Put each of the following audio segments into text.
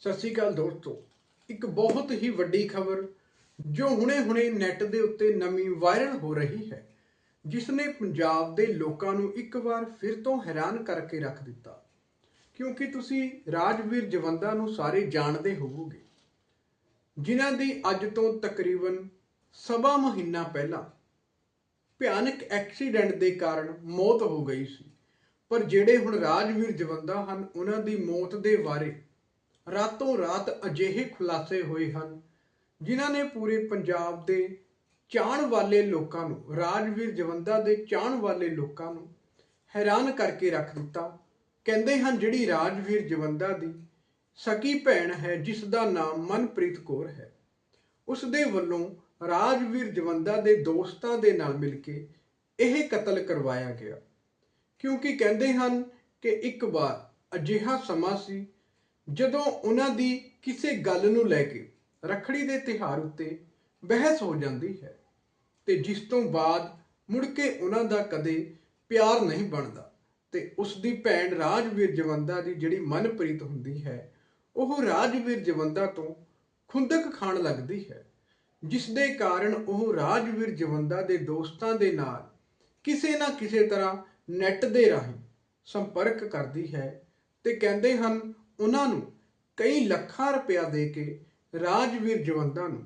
ਸਤਿ ਸ਼੍ਰੀ ਅਕਾਲ ਦੋਸਤੋ। ਇੱਕ ਬਹੁਤ ਹੀ ਵੱਡੀ ਖਬਰ ਜੋ ਹੁਣੇ-ਹੁਣੇ ਨੈੱਟ ਦੇ ਉੱਤੇ ਨਵੀਂ ਵਾਇਰਲ ਹੋ ਰਹੀ ਹੈ ਜਿਸ ਨੇ ਪੰਜਾਬ ਦੇ ਲੋਕਾਂ ਨੂੰ ਇੱਕ ਵਾਰ ਫਿਰ ਤੋਂ ਹੈਰਾਨ ਕਰਕੇ ਰੱਖ ਦਿੱਤਾ। ਕਿਉਂਕਿ ਤੁਸੀਂ ਰਾਜਵੀਰ ਜਵੰਦਾ ਨੂੰ ਸਾਰੇ ਜਾਣਦੇ ਹੋਵੋਗੇ, ਜਿਨ੍ਹਾਂ ਦੀ ਅੱਜ ਤੋਂ ਤਕਰੀਬਨ ਸਵਾ ਮਹੀਨਾ ਪਹਿਲਾਂ ਭਿਆਨਕ ਐਕਸੀਡੈਂਟ ਦੇ ਕਾਰਨ ਮੌਤ ਹੋ ਗਈ ਸੀ। ਪਰ ਜਿਹੜੇ ਹੁਣ ਰਾਜਵੀਰ ਜਵੰਦਾ ਹਨ, ਉਹਨਾਂ ਦੀ ਮੌਤ ਦੇ ਬਾਰੇ ਰਾਤੋਂ ਰਾਤ ਅਜਿਹੇ ਖੁਲਾਸੇ ਹੋਏ ਹਨ, ਜਿਨ੍ਹਾਂ ਨੇ ਪੂਰੇ ਪੰਜਾਬ ਦੇ ਚਾਣ ਵਾਲੇ ਲੋਕਾਂ ਨੂੰ, ਰਾਜਵੀਰ ਜਵੰਦਾ ਦੇ ਚਾਣ ਵਾਲੇ ਲੋਕਾਂ ਨੂੰ ਹੈਰਾਨ ਕਰਕੇ ਰੱਖ ਦਿੱਤਾ। ਕਹਿੰਦੇ ਹਨ, ਜਿਹੜੀ ਰਾਜਵੀਰ ਜਵੰਦਾ ਦੀ ਸਕੀ ਭੈਣ ਹੈ, ਜਿਸ ਦਾ ਨਾਮ ਮਨਪ੍ਰੀਤ ਕੌਰ ਹੈ, ਉਸ ਦੇ ਵੱਲੋਂ ਰਾਜਵੀਰ ਜਵੰਦਾ ਦੇ ਦੋਸਤਾਂ ਦੇ ਨਾਲ ਮਿਲ ਕੇ ਇਹ ਕਤਲ ਕਰਵਾਇਆ ਗਿਆ। ਕਿਉਂਕਿ ਕਹਿੰਦੇ ਹਨ ਕਿ ਇੱਕ ਵਾਰ ਅਜਿਹਾ ਸਮਾਂ ਸੀ ਜਦੋਂ ਉਹਨਾਂ ਦੀ ਕਿਸੇ ਗੱਲ ਨੂੰ ਲੈ ਕੇ ਰੱਖੜੀ ਦੇ ਤਿਹਾਰ ਉੱਤੇ ਬਹਿਸ ਹੋ ਜਾਂਦੀ ਹੈ ਤੇ ਜਿਸ ਤੋਂ ਬਾਅਦ ਮੁੜ ਕੇ ਉਹਨਾਂ ਦਾ ਕਦੇ ਪਿਆਰ ਨਹੀਂ ਬਣਦਾ ਤੇ ਉਸ ਦੀ ਭੈਣ ਰਾਜਵੀਰ ਜਵੰਦਾ ਦੀ ਜਿਹੜੀ ਮਨਪ੍ਰੀਤ ਹੁੰਦੀ ਹੈ, ਉਹ ਰਾਜਵੀਰ ਜਵੰਦਾ ਤੋਂ ਖੁੰਦਕ ਖਾਣ ਲੱਗਦੀ ਹੈ, ਜਿਸ ਦੇ ਕਾਰਨ ਉਹ ਰਾਜਵੀਰ ਜਵੰਦਾ ਦੇ ਦੋਸਤਾਂ ਦੇ ਨਾਲ ਕਿਸੇ ਨਾ ਕਿਸੇ ਤਰ੍ਹਾਂ ਨੈਟ ਦੇ ਰਾਹੀਂ ਸੰਪਰਕ ਕਰਦੀ ਹੈ ਤੇ ਕਹਿੰਦੇ ਹਨ ਉਹਨਾਂ ਨੂੰ ਕਈ ਲੱਖਾਂ ਰੁਪਇਆ ਦੇ ਕੇ ਰਾਜਵੀਰ ਜਵੰਦਾ ਨੂੰ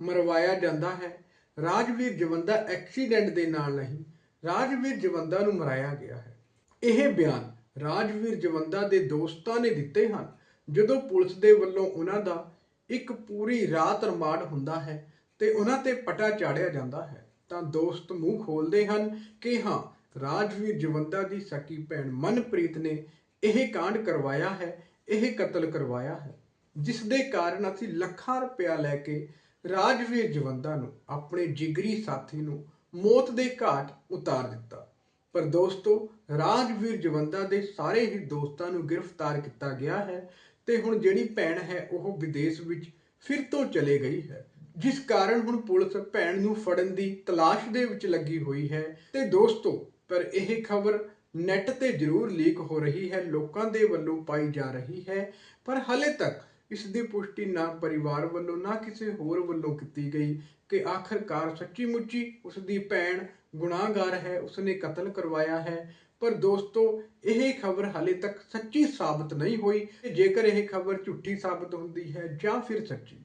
ਮਰਵਾਇਆ ਜਾਂਦਾ ਹੈ। ਰਾਜਵੀਰ ਜਵੰਦਾ ਐਕਸੀਡੈਂਟ ਦੇ ਨਾਲ ਨਹੀਂ, ਰਾਜਵੀਰ ਜਵੰਦਾ ਨੂੰ ਮਰਾਇਆ ਗਿਆ ਹੈ। ਇਹ ਬਿਆਨ ਰਾਜਵੀਰ ਜਵੰਦਾ ਦੇ ਦੋਸਤਾਂ ਨੇ ਦਿੱਤੇ ਹਨ, ਜਦੋਂ ਪੁਲਿਸ ਦੇ ਵੱਲੋਂ ਉਹਨਾਂ ਦਾ ਇੱਕ ਪੂਰੀ ਰਾਤ ਰਿਮਾਂਡ ਹੁੰਦਾ ਹੈ ਤੇ ਉਹਨਾਂ ਤੇ ਪਟਾ ਚਾੜਿਆ ਜਾਂਦਾ ਹੈ, ਤਾਂ ਦੋਸਤ ਮੂੰਹ ਖੋਲਦੇ ਹਨ ਕਿ ਹਾਂ, ਰਾਜਵੀਰ ਜਵੰਦਾ ਦੀ ਸਕੀ ਭੈਣ ਮਨਪ੍ਰੀਤ ਨੇ ਇਹ ਕਾਂਡ ਕਰਵਾਇਆ ਹੈ ਇਹ ਕਤਲ ਕਰਵਾਇਆ ਹੈ ਜਿਸ ਦੇ ਕਾਰਨ ਅਸੀਂ ਲੱਖਾਂ ਰੁਪਇਆ ਲੈ ਕੇ ਰਾਜਵੀਰ ਜਵੰਦਾ ਨੂੰ, ਆਪਣੇ ਜਿਗਰੀ ਸਾਥੀ ਨੂੰ ਮੌਤ ਦੇ ਘਾਟ ਉਤਾਰ ਦਿੱਤਾ। ਪਰ ਦੋਸਤੋ, ਰਾਜਵੀਰ ਜਵੰਦਾ ਦੇ ਸਾਰੇ ਹੀ ਦੋਸਤਾਂ ਨੂੰ ਗ੍ਰਿਫਤਾਰ ਕੀਤਾ ਗਿਆ ਹੈ ਤੇ ਹੁਣ ਜਿਹੜੀ ਭੈਣ ਹੈ, ਉਹ ਵਿਦੇਸ਼ ਵਿੱਚ ਫਿਰ ਤੋਂ ਚਲੇ ਗਈ ਹੈ, ਜਿਸ ਕਾਰਨ ਹੁਣ ਪੁਲਿਸ ਭੈਣ ਨੂੰ ਫੜਨ ਦੀ ਤਲਾਸ਼ ਦੇ ਵਿੱਚ ਲੱਗੀ ਹੋਈ ਹੈ। ਤੇ ਦੋਸਤੋ, ਪਰ ਇਹ ਖਬਰ ਨੈੱਟ ਤੇ ਜ਼ਰੂਰ ਲੀਕ ਹੋ ਰਹੀ ਹੈ, ਲੋਕਾਂ ਦੇ ਵੱਲੋਂ ਪਾਈ ਜਾ ਰਹੀ ਹੈ, ਪਰ ਹਾਲੇ ਤੱਕ ਇਸ ਦੀ ਪੁਸ਼ਟੀ ਨਾ ਪਰਿਵਾਰ ਵੱਲੋਂ, ਨਾ ਕਿਸੇ ਹੋਰ ਵੱਲੋਂ ਕੀਤੀ ਗਈ ਕਿ ਆਖਰਕਾਰ ਸੱਚੀ ਮੁੱਚੀ ਉਸ ਦੀ ਭੈਣ ਗੁਨਾਹਗਾਰ ਹੈ, ਉਸਨੇ ਕਤਲ ਕਰਵਾਇਆ ਹੈ। ਪਰ ਦੋਸਤੋ, ਇਹ ਖਬਰ ਹਾਲੇ ਤੱਕ ਸੱਚੀ ਸਾਬਤ ਨਹੀਂ ਹੋਈ। ਜੇਕਰ ਇਹ ਖਬਰ ਝੂਠੀ ਸਾਬਤ ਹੁੰਦੀ ਹੈ ਜਾਂ ਫਿਰ ਸੱਚੀ,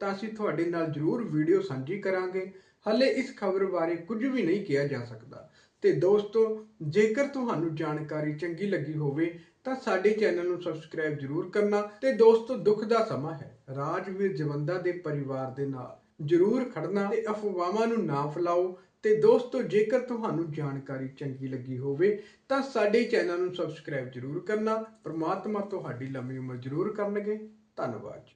ਤਾਂ ਅਸੀਂ ਤੁਹਾਡੇ ਨਾਲ ਜ਼ਰੂਰ ਵੀਡੀਓ ਸਾਂਝੀ ਕਰਾਂਗੇ। ਹਲੇ ਇਸ ਖਬਰ ਬਾਰੇ ਕੁਝ ਵੀ ਨਹੀਂ ਕਿਹਾ ਜਾ ਸਕਦਾ। ਤੇ ਦੋਸਤੋ, ਜੇਕਰ ਤੁਹਾਨੂੰ ਜਾਣਕਾਰੀ ਚੰਗੀ ਲੱਗੀ ਹੋਵੇ, ਤਾਂ ਸਾਡੇ ਚੈਨਲ ਨੂੰ ਸਬਸਕ੍ਰਾਈਬ ਜ਼ਰੂਰ ਕਰਨਾ ਤੇ ਦੋਸਤੋ, ਦੁੱਖ ਦਾ ਸਮਾਂ ਹੈ। ਰਾਜਵੀਰ ਜਵੰਦਾ ਦੇ ਪਰਿਵਾਰ ਦੇ ਨਾਲ ਜ਼ਰੂਰ ਖੜਨਾ ਤੇ ਅਫਵਾਹਾਂ ਨੂੰ ਨਾ ਫੈਲਾਓ। ਤੇ ਦੋਸਤੋ, ਜੇਕਰ ਤੁਹਾਨੂੰ ਜਾਣਕਾਰੀ ਚੰਗੀ ਲੱਗੀ ਹੋਵੇ, ਤਾਂ ਸਾਡੇ ਚੈਨਲ ਨੂੰ ਸਬਸਕ੍ਰਾਈਬ ਜ਼ਰੂਰ ਕਰਨਾ। ਪ੍ਰਮਾਤਮਾ ਤੁਹਾਡੀ ਲੰਮੀ ਉਮਰ ਜ਼ਰੂਰ ਕਰਨਗੇ। ਧੰਨਵਾਦ ਜੀ।